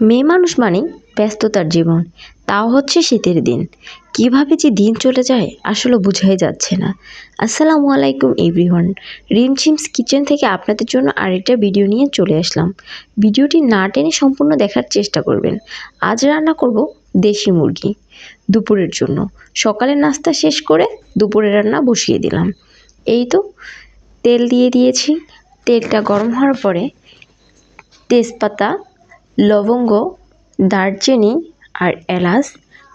মেয়ে মানুষ মানেই ব্যস্ততার জীবন। তাও হচ্ছে শীতের দিন। কীভাবে যে দিন চলে যায় আসলে বোঝাই যাচ্ছে না। আসসালামু আলাইকুম এভরিওয়ান। রিমঝিমস কিচেন থেকে আপনাদের জন্য আরেকটা ভিডিও নিয়ে চলে আসলাম। ভিডিওটি না টেনে সম্পূর্ণ দেখার চেষ্টা করবেন। আজ রান্না করব দেশি মুরগি দুপুরের জন্য। সকালের নাস্তা শেষ করে দুপুরের রান্না বসিয়ে দিলাম। এই তো, তেল দিয়ে দিয়েছি। তেলটা গরম হওয়ার পরে তেজপাতা লবঙ্গ, দারচিনি আর এলাচ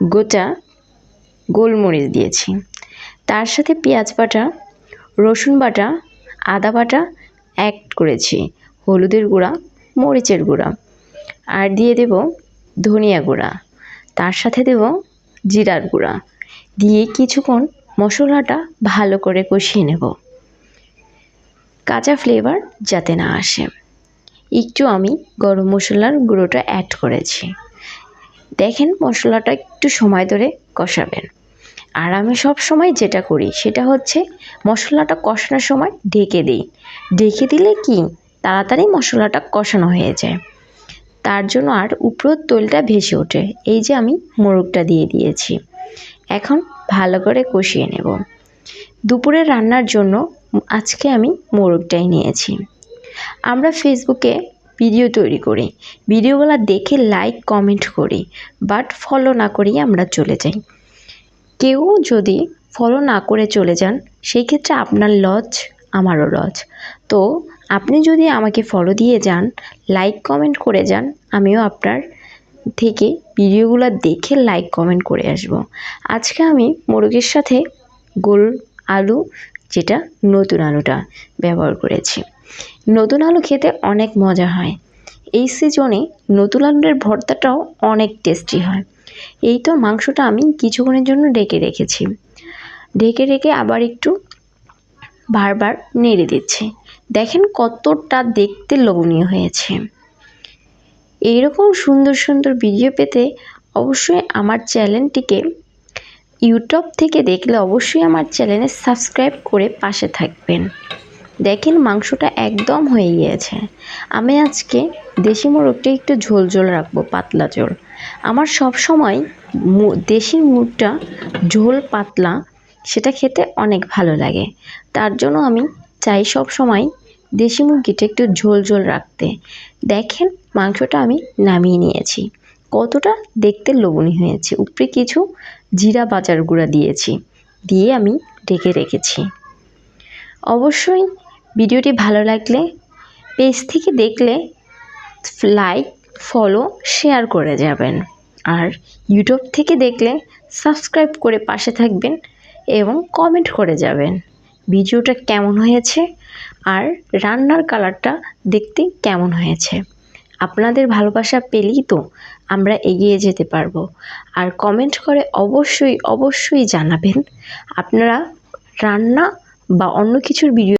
গোটা গোলমরিচ দিয়েছি। তার সাথে পেঁয়াজ বাটা, রসুন বাটা, আদা বাটা অ্যাড করেছি, হলুদের গুঁড়া, মরিচের গুঁড়া। আর দিয়ে দেব ধনিয়া গুঁড়া। তার সাথে দেব জিরার গুঁড়া। দিয়ে কিছুক্ষণ মশলাটা ভালো করে কষিয়ে নেব। কাঁচা ফ্লেভার যাতে না আসে। একটু আমি গরম মশলার গুঁড়োটা অ্যাড করেছি। দেখেন মশলাটা একটু সময় ধরে কষাবেন। আর আমি সব সময় যেটা করি, সেটা হচ্ছে মশলাটা কষানোর সময় ঢেকে দিই। ঢেকে দিলে কি? তাড়াতাড়ি মশলাটা কষানো হয়ে যায়। তার জন্য আর উপরের তৈলটা ভেসে ওঠে। এই যে আমি মোরগটা দিয়ে দিয়েছি। এখন ভালো করে কষিয়ে নেব। দুপুরে রান্নার জন্য আজকে আমি মোরগটাই নিয়েছি। আমরা ফেসবুকে ভিডিও তৈরি করি। ভিডিওগুলো দেখে লাইক কমেন্ট করি বাট ফলো না করেই আমরা চলে যাই। কেউ যদি ফলো না করে চলে যান, সেই ক্ষেত্রে আপনার লজ আমারও লজ। তো আপনি যদি আমাকে ফলো দিয়ে যান লাইক কমেন্ট করে যান, আমিও আপনার থেকে ভিডিওগুলো দেখে লাইক কমেন্ট করে আসব। আজকে আমি মোরগের সাথে গোল আলু যেটা নতুন আলুটা ব্যবহার করেছি। নতুন আলু খেতে অনেক মজা হয়। এই সিজনে নতুন আলুর ভর্তাটাও অনেক টেস্টি হয়। এই তো মাংসটা আমি কিছুক্ষণের জন্য ডেকে রেখেছি। ঢেকে রেখে আবার একটু বারবার নেড়ে দিচ্ছি। দেখেন কতটা দেখতে লোভনীয় হয়েছে। এইরকম সুন্দর সুন্দর ভিডিও পেতে অবশ্যই আমার চ্যানেলটিকে ইউটিউব থেকে দেখলে অবশ্যই আমার চ্যানেলে সাবস্ক্রাইব করে পাশে থাকবেন। দেখেন মাংসটা একদম হয়ে গিয়েছে। আমি আজকে দেশি মোরগটা একটু ঝোল ঝোল রাখব, পাতলা ঝোল। আমার সব সময় দেশি মুরগটা ঝোল পাতলা, সেটা খেতে অনেক ভালো লাগে। তার জন্য আমি চাই সব সময় দেশি মুরগিটা একটু ঝোল ঝোল রাখতে। দেখেন মাংসটা আমি নামিয়ে নিয়েছি। কতটা দেখতে লোভনীয় হয়েছে। উপরে কিছু জিরা বাজার গুঁড়া দিয়েছি, দিয়ে আমি ঢেকে রেখেছি। অবশ্যই ভিডিওটি ভালো লাগলে পেজ থেকে দেখলে লাইক, ফলো, শেয়ার করে যাবেন। আর ইউটিউব থেকে দেখলে সাবস্ক্রাইব করে পাশে থাকবেন এবং কমেন্ট করে যাবেন ভিডিওটা কেমন হয়েছে আর রান্নার কালারটা দেখতে কেমন হয়েছে। আপনাদের ভালোবাসা পেলেই তো আমরা এগিয়ে যেতে পারব। আর কমেন্ট করে অবশ্যই অবশ্যই জানাবেন। আপনারা রান্না বা অন্য কিছুর ভিডিও